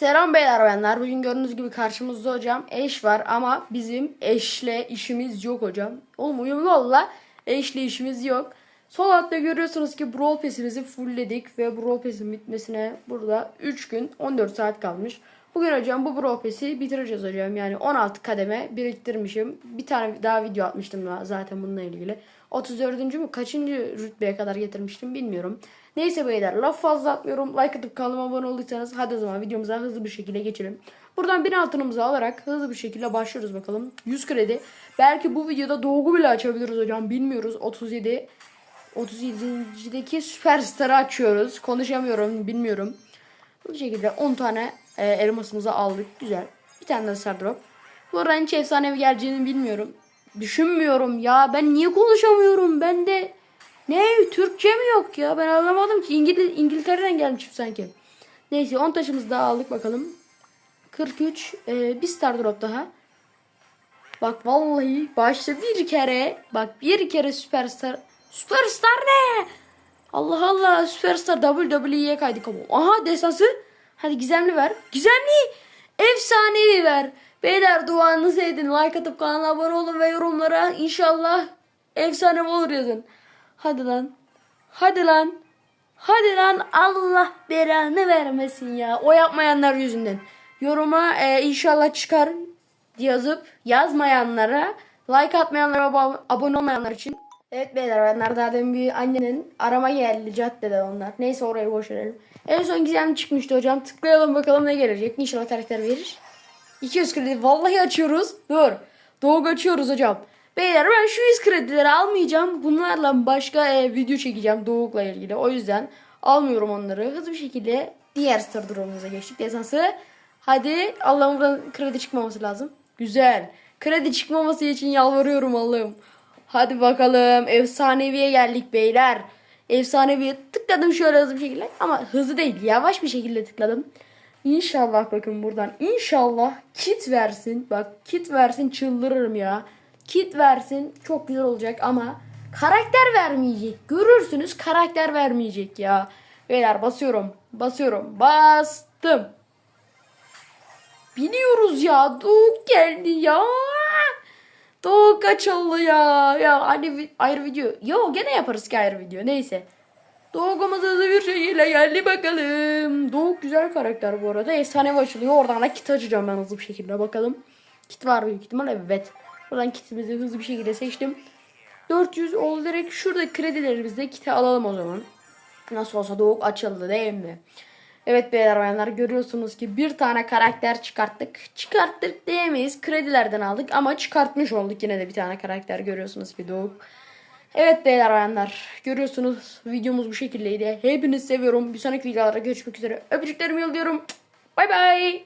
Selam beyler bayanlar. Bugün gördüğünüz gibi karşımızda hocam eş var ama bizim eşle işimiz yok hocam. Oğlum uyumlu ol la. Eşle işimiz yok. Sol altta görüyorsunuz ki Brawl Pass'imizi fullledik ve Brawl Pass'in bitmesine burada 3 gün 14 saat kalmış. Bugün hocam bu Brawl Pass'i bitireceğiz hocam. Yani 16 kademe biriktirmişim. Bir tane daha video atmıştım zaten bununla ilgili. 34. mü kaçıncı rütbeye kadar getirmiştim bilmiyorum. Neyse beyler laf fazla atmıyorum. Like atıp kanalıma abone olduysanız hadi o zaman videomuza hızlı bir şekilde geçelim. Buradan bir altınımızı alarak hızlı bir şekilde başlıyoruz bakalım. 100 kredi. Belki bu videoda doğgu bile açabiliriz hocam bilmiyoruz. 37 37.deki süperstarı açıyoruz. Konuşamıyorum bilmiyorum. Bu şekilde 10 tane e, elmasımızı aldık. Güzel. Bir tane de star drop. Buradan hiç efsanevi geleceğini bilmiyorum. Düşünmüyorum ya. Ben niye konuşamıyorum? Ben de ne Türkçe mi yok ya? Ben anlamadım ki. İngiliz, İngiltere'den gelmişim sanki. Neyse 10 taşımızı daha aldık bakalım. 43 e, bir star drop daha. Bak vallahi başta bir kere bak bir kere süperstar süperstar ne? Allah Allah süperstar WWE'ye kaydık ama. Aha destansı. Hadi gizemli ver. Gizemli. Efsanevi ver. Beyler duanızı edin. Like atıp kanala abone olun ve yorumlara inşallah efsane olur yazın. Hadi lan. Hadi lan. Hadi lan Allah belanı vermesin ya. O yapmayanlar yüzünden. Yoruma e, inşallah çıkar yazıp yazmayanlara like atmayanlara abo- abone olmayanlar için. Evet beyler benler daha demin bir annenin arama geldi caddede onlar. Neyse orayı boş verelim. En son gizem çıkmıştı hocam. Tıklayalım bakalım ne gelecek. İnşallah karakter verir. 200 kredi vallahi açıyoruz. Dur. Doğu açıyoruz hocam. Beyler ben şu 100 kredileri almayacağım. Bunlarla başka e, video çekeceğim Doğuk'la ilgili. O yüzden almıyorum onları. Hızlı bir şekilde diğer star durumumuza geçtik. Desansı. Hadi Allah'ım buradan kredi çıkmaması lazım. Güzel. Kredi çıkmaması için yalvarıyorum Allah'ım. Hadi bakalım. Efsaneviye geldik beyler. Efsaneviye tıkladım şöyle hızlı bir şekilde. Ama hızlı değil. Yavaş bir şekilde tıkladım. İnşallah bakın buradan. İnşallah kit versin. Bak kit versin çıldırırım ya. Kit versin çok güzel olacak ama karakter vermeyecek. Görürsünüz karakter vermeyecek ya. Beyler basıyorum. Basıyorum. Bastım. Biliyoruz ya. Doğuk geldi ya. Doğuk açıldı ya. Ya hani ayrı video. Yo gene yaparız ki ayrı video. Neyse. Doğukumuz hızlı bir şekilde geldi bakalım. Doğuk güzel karakter bu arada. Efsanevi açılıyor. Oradan da kit açacağım ben hızlı bir şekilde bakalım. Kit var büyük ihtimal. Evet. Buradan kitimizi hızlı bir şekilde seçtim. 400 oldu direkt. Şurada kredilerimizde kiti alalım o zaman. Nasıl olsa Doğuk açıldı değil mi? Evet beyler bayanlar görüyorsunuz ki bir tane karakter çıkarttık. Çıkarttık diyemeyiz. Kredilerden aldık ama çıkartmış olduk yine de bir tane karakter görüyorsunuz ki Doğuk. Evet beyler bayanlar görüyorsunuz videomuz bu şekildeydi. Hepinizi seviyorum. Bir sonraki videolarda görüşmek üzere. Öpücüklerimi yolluyorum. Bay bay.